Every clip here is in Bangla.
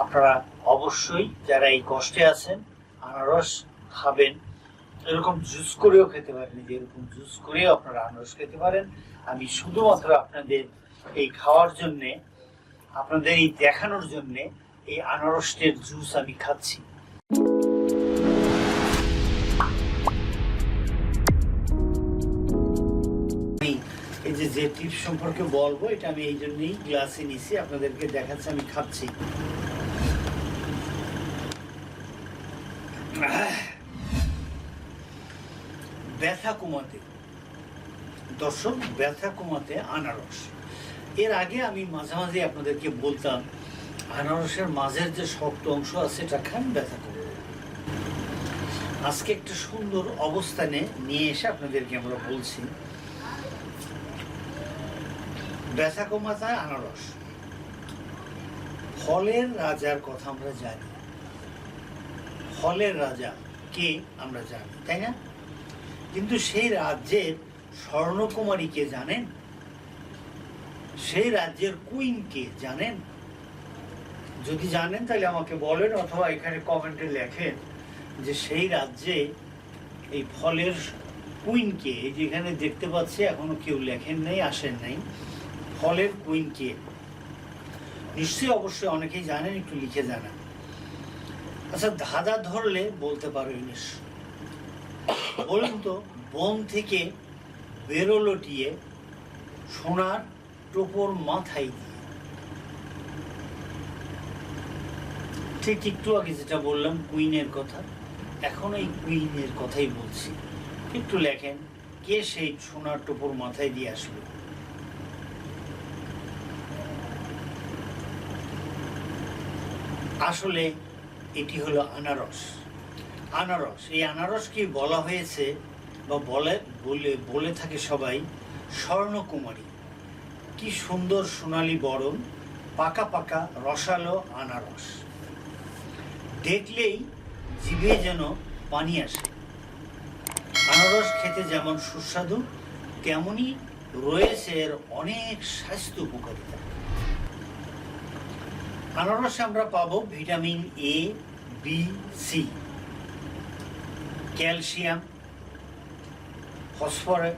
আপনারা অবশ্যই যারা এই কষ্টে আছেন, আনারস খাবেন, এরকম জুস করেও খেতে পারেন যে এরকম জুস করেও আপনারা আনারস খেতে পারেন। আমি শুধুমাত্র আপনাদের এই খাওয়ার জন্যে, আপনাদের এই দেখানোর জন্যে এই আনারসের জুস আমি খাচ্ছি। এই যে যে টিপস সম্পর্কে বলব, এটা আমি এই জন্যই গ্লাসে নিছি, আপনাদেরকে দেখাচ্ছি, আমি খাচ্ছি। ব্যথা কমাতে, দর্শক, ব্যথা কমাতে আনারস। এর আগে আমি মাঝে মাঝে আপনাদেরকে বলতাম, আনারসের মাঝের যে শক্ত অংশ আছে খান ব্যথা আজকে একটা সুন্দর অবস্থানে নিয়ে এসে আপনাদেরকে আমরা বলছি, ব্যথা কমাতায় আনারস। ফলের রাজার কথা আমরা জানি। ফলের রাজা কে আমরা জানি, তাই না? কিন্তু সেই রাজ্যের স্বর্ণকুমারী কে জানেন? সেই রাজ্যের কুইন কে জানেন? যদি জানেন তাহলে আমাকে বলেন, অথবা এখানে কমেন্টে লেখেন যে সেই রাজ্যে এই ফলের কুইন কে যেখানে দেখতে পাচ্ছি, এখনও কেউ লেখেন নাই, আসেন নাই, ফলের কুইন কে? নিশ্চয়ই অবশ্যই অনেকেই জানেন, একটু লিখে জানান। আচ্ছা ধাঁধা ধরলে বলতে পারো ইনিশ বলুন তো, বন থেকে বেরোলো টিয়ে সোনার টোপর মাথায় দিয়ে। ঠিক, একটু আগে যেটা বললাম, কুইনের কথা। এখন এই কুইনের কথাই বলছি। একটু লেখেন, কে সেই সোনার টোপর মাথায় দিয়ে আসলো? আসলে এটি হলো আনারস। আনারস, এই আনারসকে বলা হয়েছে বা বলে বলে বলে থাকে সবাই, স্বর্ণকুমারী। কি সুন্দর সোনালী বরণ, পাকা পাকা রসালো আনারস। দেখলেই জিভে যেন পানি আসে। আনারস খেতে যেমন সুস্বাদু, তেমনি রয়েছে এর অনেক স্বাস্থ্য উপকারিতা। আনারসে আমরা পাবো vitamin A B C calcium, phosphorus.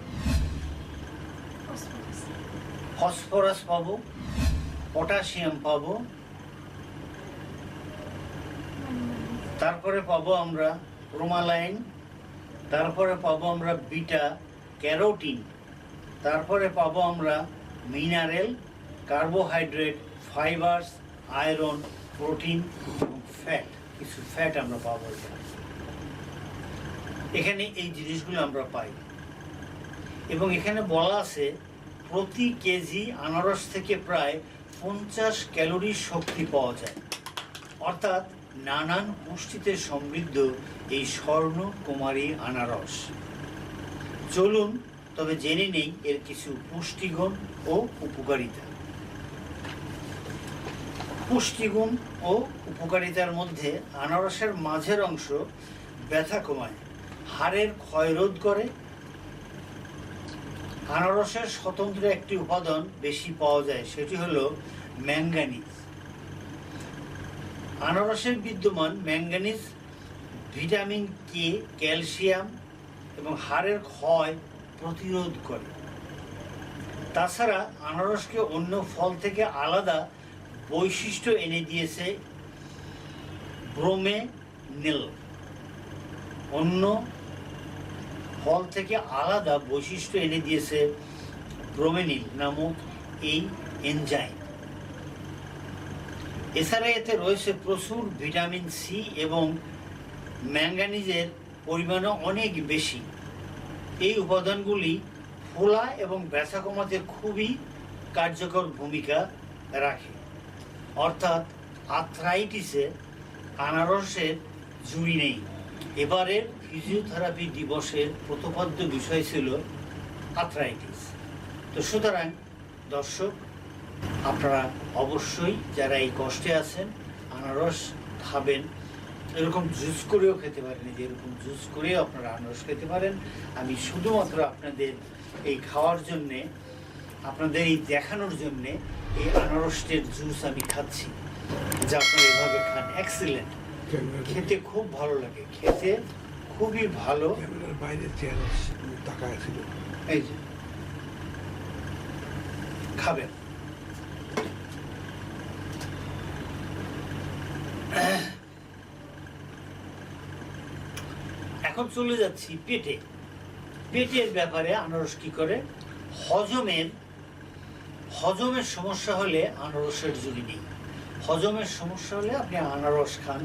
Phosphorus পাবো, পটাশিয়াম পাবো। তারপরে পাবো আমরা ক্রোমালাইন তারপরে পাবো আমরা বিটা, ক্যারোটিন, তারপরে পাবো আমরা mineral, carbohydrate, fibres iron, protein এবং ফ্যাট, কিছু ফ্যাট আমরা পাবো এখানে। এই জিনিসগুলো আমরা পাই। এবং এখানে বলা আছে, প্রতি কেজি আনারস থেকে প্রায় পঞ্চাশ ক্যালোরি শক্তি পাওয়া যায়। অর্থাৎ নানান পুষ্টিতে সমৃদ্ধ এই স্বর্ণ কুমারী আনারস। চলুন, তবে জেনে নেই এর কিছু পুষ্টিগুণ ও উপকারিতা। পুষ্টিগুণ ও উপকারিতার মধ্যে আনারসের মাঝের অংশ ব্যথা কমায়, হাড়ের ক্ষয়রোধ করে। আনারসের স্বতন্ত্র একটি উপাদান বেশি পাওয়া যায়, সেটি হলো ম্যাঙ্গানিজ আনারসের বিদ্যমান ম্যাঙ্গানিজ ভিটামিন কে ক্যালসিয়াম এবং হাড়ের ক্ষয় প্রতিরোধ করে। তাছাড়া আনারসকে অন্য ফল থেকে আলাদা বৈশিষ্ট্য এনে দিয়েছে ব্রোমেনেল অন্য ফল থেকে আলাদা বৈশিষ্ট্য এনে দিয়েছে ব্রোমেনিল নামক এই এনজাইম। এছাড়া এতে রয়েছে প্রচুর ভিটামিন সি এবং ম্যাঙ্গানিজের পরিমাণও অনেক বেশি। এই উপাদানগুলি ফোলা এবং ব্যথা কমাতে খুবই কার্যকর ভূমিকা রাখে। অর্থাৎ আর্থ্রাইটিসে আনারসের জুড়ি নেই। এবারের ফিজিওথেরাপি দিবসের প্রতিপাদ্য বিষয় ছিল আর্থ্রাইটিস তো সুতরাং, দর্শক, আপনারা অবশ্যই যারা এই কষ্টে আছেন, আনারস খাবেন, এরকম জুস করেও খেতে পারেন এরকম জুস করেও আপনারা আনারস খেতে পারেন। আমি শুধুমাত্র আপনাদের এই খাওয়ার জন্যে আপনাদের এই দেখানোর জন্যে এই আনারসের জুস আমি খাচ্ছি যা আপনারা এভাবে খান। এক্সিলেন্ট খেতে খুব ভালো লাগে। খেতে খুবই ভালো। বাইরে চেয়ার তাকায় ছিল। এই যে। খাবেন। এখন চলে যাচ্ছি পেটে। পেটের ব্যাপারে আনারস কি করে? হজমের হজমের সমস্যা হলে আনারসের ঝুঁকি নেই। হজমের সমস্যা হলে আপনি আনারস খান,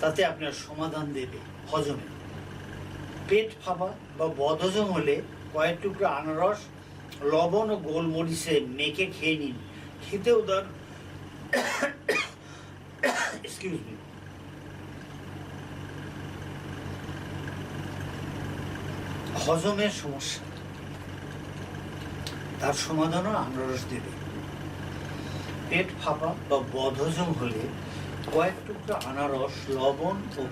তাতে আপনার সমাধান দেবে হজমে। পেট ফাঁপা বা বদহজম হলে কয়েক টুকরো আনারস, লবণ ও গোলমরিচে মেখে খেয়ে নিন। খেতেও দার এক্সকিউজ মি হজমের সমস্যা। তার সমাধানও আনারস দেবে। পেট ফাঁপা বা বদহজম হলে কয়েক টুকরো আনারস, লবণ ও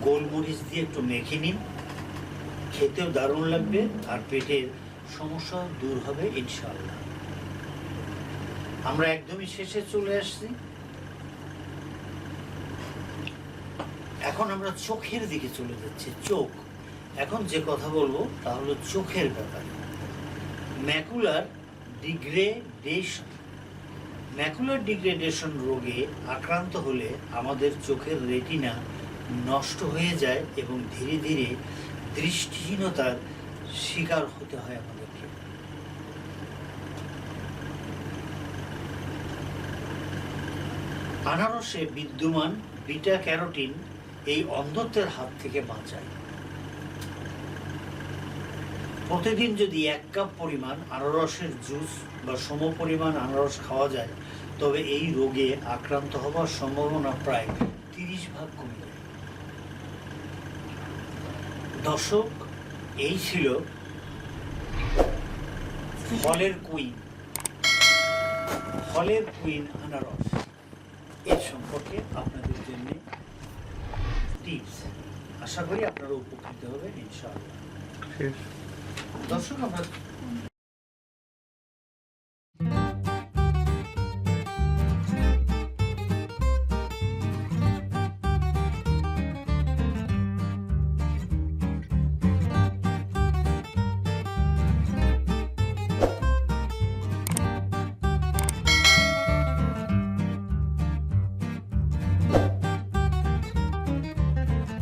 গোলমরিচ দিয়ে একটু মেখে নিন। খেতেও দারুণ লাগবে আর পেটের সমস্যা দূর হবে ইনশাআল্লাহ। আমরা একদমই শেষে চলে আসছি। এখন আমরা চোখের দিকে চলে যাচ্ছি, চোখ। এখন যে কথা বলব তা হলো চোখের ব্যাপারে। Macular degradation. ম্যাকুলার ডিগ্রেডেশন রোগে আক্রান্ত হলে আমাদের চোখের রেটিনা নষ্ট হয়ে যায় এবং ধীরে ধীরে দৃষ্টিহীনতার শিকার হতে হয় আমাদেরকে। আনারসে বিদ্যমান বিটা ক্যারোটিন এই অন্ধত্বের হাত থেকে বাঁচায়। প্রতিদিন যদি এক কাপ পরিমাণ আনারসের জুস বা সম পরিমাণ আনারস খাওয়া যায়, তবে এই রোগে আক্রান্ত হওয়ার সম্ভাবনা প্রায় তিরিশ ভাগ কমে যায়। দর্শক, এই ছিল ফলের কুইন। ফলের কুইন আনারস। এর সম্পর্কে আপনাদের জন্য টিপস। আশা করি আপনারা উপকৃত হবেন, ইনশাআল্লাহ। শেষ দর্শক আমরা